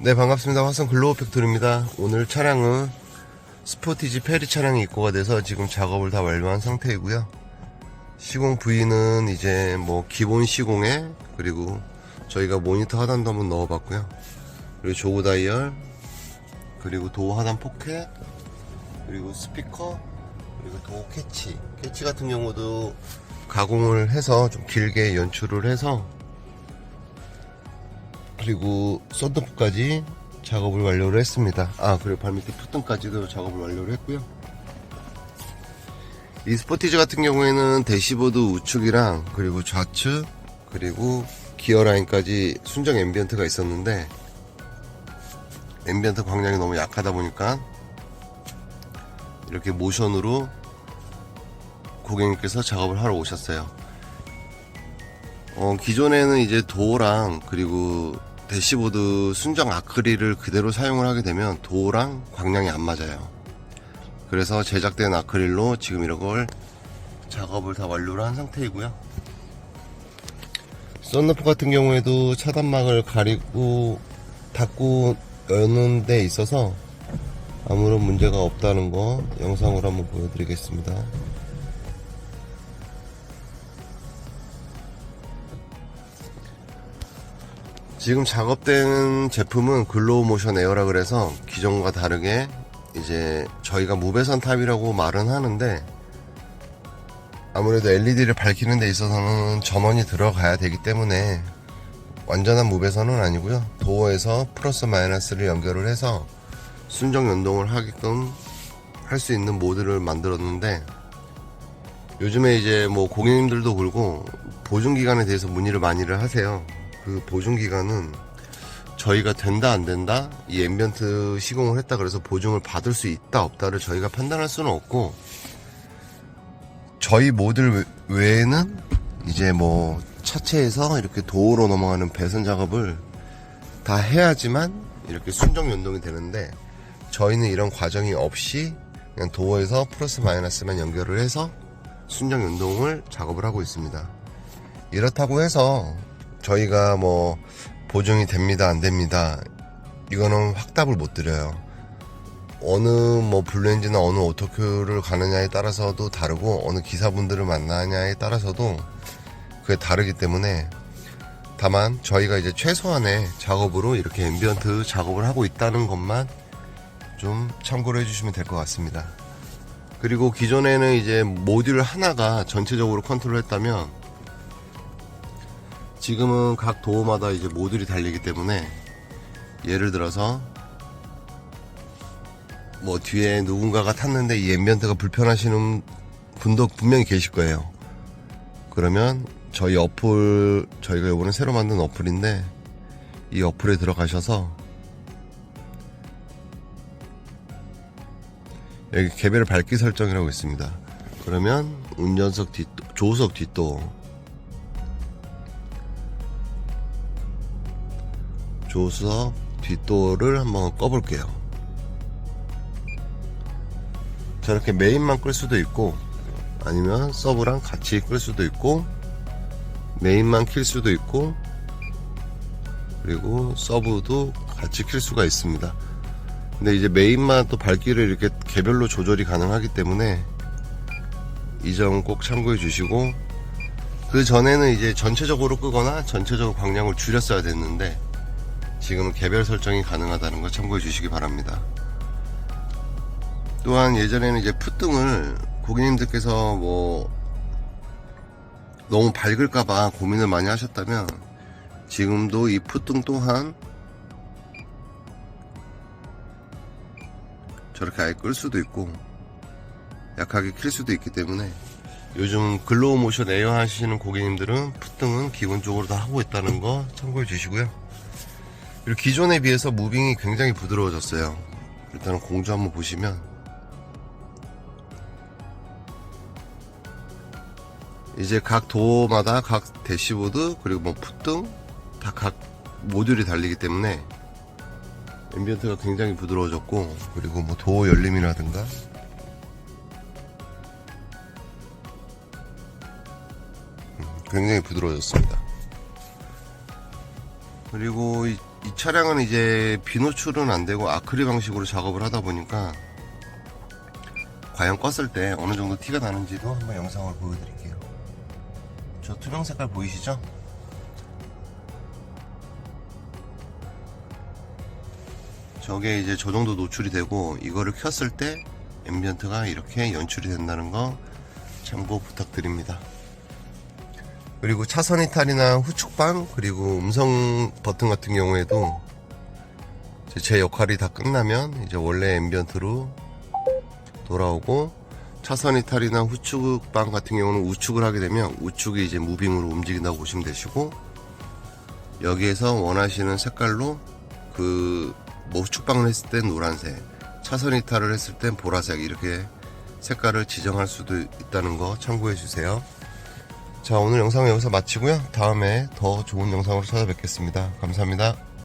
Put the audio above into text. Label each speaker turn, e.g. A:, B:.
A: 네 반갑습니다. 화성 글로우 팩토리입니다. 오늘 차량은 스포티지 페리 차량이 입고가 돼서 지금 작업을 다 완료한 상태이고요. 시공 부위는 이제 뭐 기본 시공에 그리고 저희가 모니터 하단도 한번 넣어 봤고요. 그리고 조그 다이얼 그리고 도어 하단 포켓 그리고 스피커 그리고 도어 캐치. 캐치 같은 경우도 가공을 해서 좀 길게 연출을 해서 그리고 썬더프까지 작업을 완료를 했습니다. 아 그리고 발밑에 푸등까지도 작업을 완료를 했고요. 이 스포티지 같은 경우에는 대시보드 우측이랑 그리고 좌측 그리고 기어 라인까지 순정 앰비언트가 있었는데 앰비언트 광량이 너무 약하다 보니까 이렇게 모션으로 고객님께서 작업을 하러 오셨어요. 어, 기존에는 이제 도어랑 그리고 대시보드 순정 아크릴을 그대로 사용을 하게 되면 도어랑 광량이 안 맞아요. 그래서 제작된 아크릴로 지금 이런 걸 작업을 다 완료를 한 상태이고요. 썬루프 같은 경우에도 차단막을 가리고 닫고 여는 데 있어서 아무런 문제가 없다는 거 영상으로 한번 보여드리겠습니다. 지금 작업된 제품은 글로우 모션 에어라 그래서 기존과 다르게 이제 저희가 무배선 탑이라고 말은 하는데 아무래도 LED를 밝히는 데 있어서는 전원이 들어가야 되기 때문에 완전한 무배선은 아니고요. 도어에서 플러스 마이너스를 연결을 해서 순정 연동을 하게끔 할 수 있는 모드를 만들었는데 요즘에 이제 뭐 고객님들도 그러고 보증 기간에 대해서 문의를 많이를 하세요. 그 보증 기간은 저희가 된다 안 된다 이 앰비언트 시공을 했다 그래서 보증을 받을 수 있다 없다를 저희가 판단할 수는 없고 저희 모듈 외- 외에는 이제 뭐 차체에서 이렇게 도어로 넘어가는 배선 작업을 다 해야지만 이렇게 순정 연동이 되는데 저희는 이런 과정이 없이 그냥 도어에서 플러스 마이너스만 연결을 해서 순정 연동을 작업을 하고 있습니다. 이렇다고 해서 저희가 뭐 보증이 됩니다 안 됩니다 이거는 확답을 못 드려요. 어느 뭐 블루엔진이나 어느 오토큐를 가느냐에 따라서도 다르고 어느 기사분들을 만나냐에 따라서도 그게 다르기 때문에 다만 저희가 이제 최소한의 작업으로 이렇게 앰비언트 작업을 하고 있다는 것만 좀 참고를 해주시면 될 것 같습니다. 그리고 기존에는 이제 모듈 하나가 전체적으로 컨트롤 했다면 지금은 각 도어마다 이제 모듈이 달리기 때문에 예를 들어서 뭐 뒤에 누군가가 탔는데 이 앰비언트가 불편하시는 분도 분명히 계실 거예요. 그러면 저희 어플 저희가 이번에 새로 만든 어플인데 이 어플에 들어가셔서 여기 개별 밝기 설정이라고 있습니다. 그러면 운전석 뒷 조수석 뒷도 어 조수석 뒷도어를 한번 꺼볼게요. 저렇게 메인만 끌 수도 있고 아니면 서브랑 같이 끌 수도 있고 메인만 킬 수도 있고 그리고 서브도 같이 킬 수가 있습니다. 근데 이제 메인만 또 밝기를 이렇게 개별로 조절이 가능하기 때문에 이 점 꼭 참고해 주시고 그 전에는 이제 전체적으로 끄거나 전체적으로 광량을 줄였어야 됐는데 지금은 개별 설정이 가능하다는 거 참고해 주시기 바랍니다. 또한 예전에는 이제 풋등을 고객님들께서 뭐 너무 밝을까봐 고민을 많이 하셨다면 지금도 이 풋등 또한 저렇게 아예 끌 수도 있고 약하게 킬 수도 있기 때문에 요즘 글로우 모션 에어 하시는 고객님들은 풋등은 기본적으로 다 하고 있다는 거 참고해 주시고요. 그리고 기존에 비해서 무빙이 굉장히 부드러워졌어요. 일단은 공조 한번 보시면 이제 각 도어마다 각 대시보드 그리고 뭐 풋등 다 각 모듈이 달리기 때문에 앰비언트가 굉장히 부드러워졌고 그리고 뭐 도어 열림이라든가 음, 굉장히 부드러워졌습니다. 그리고 이 이 차량은 이제 비노출은 안 되고 아크릴 방식으로 작업을 하다 보니까 과연 껐을 때 어느 정도 티가 나는지도 한번 영상을 보여드릴게요. 저 투명 색깔 보이시죠? 저게 이제 저 정도 노출이 되고 이거를 켰을 때 앰비언트가 이렇게 연출이 된다는 거 참고 부탁드립니다. 그리고 차선 이탈이나 후축방 그리고 음성 버튼 같은 경우에도 제 역할이 다 끝나면 이제 원래 앰비언트로 돌아오고 차선 이탈이나 후축방 같은 경우는 우측을 하게 되면 우측이 이제 무빙으로 움직인다고 보시면 되시고 여기에서 원하시는 색깔로 그 뭐 후축방을 했을 땐 노란색 차선 이탈을 했을 땐 보라색 이렇게 색깔을 지정할 수도 있다는 거 참고해 주세요. 자 오늘 영상은 여기서 마치고요. 다음에 더 좋은 영상으로 찾아뵙겠습니다. 감사합니다.